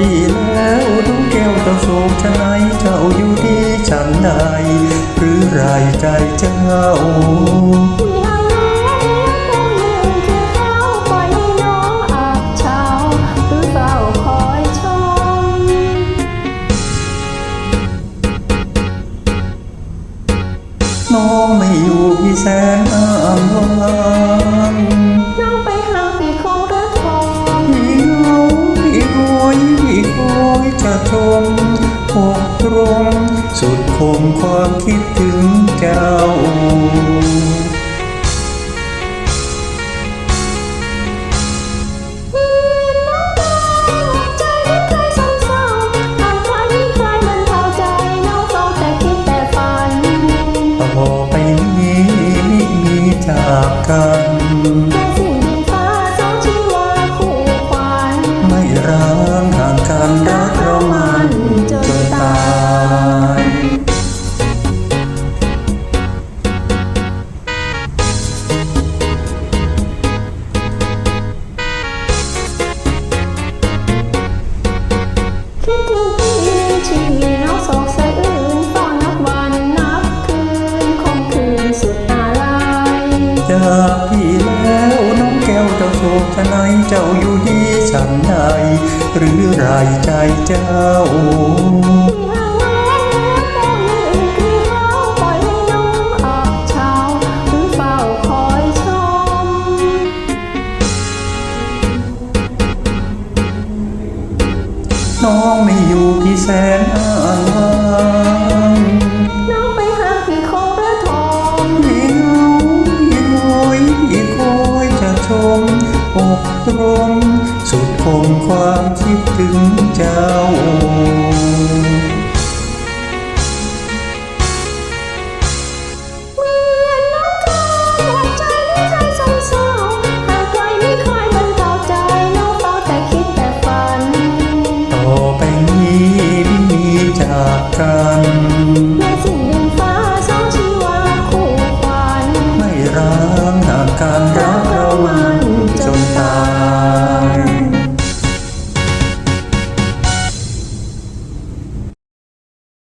ปีแล้วดวงแก้วเจ้าโศกชะไหนเจ้าอยู่ดีฉันใด หรือรายใจเจ้าน้องไม่อยู่พี่แสนอ้ามงลา มปกตรงสุดคมความคิดถึงเจ้าใจไม่เคยสงเศ จากพี่แล้วน้องแก้วเจ้าโศกชะไหนเจ้าอยู่ดีฉันใดหรือไรใจเจ้า น้องไม่อยู่พี่แสนอ้างน้องไปหาพี่คงระทมพี่เหงาพี่คอยพี่คอยจะชมอกตรง สุดคงความคิดถึง กันในสิ่งฟ้าสองชีวาคู่ควันไม่ร้างห่างกัน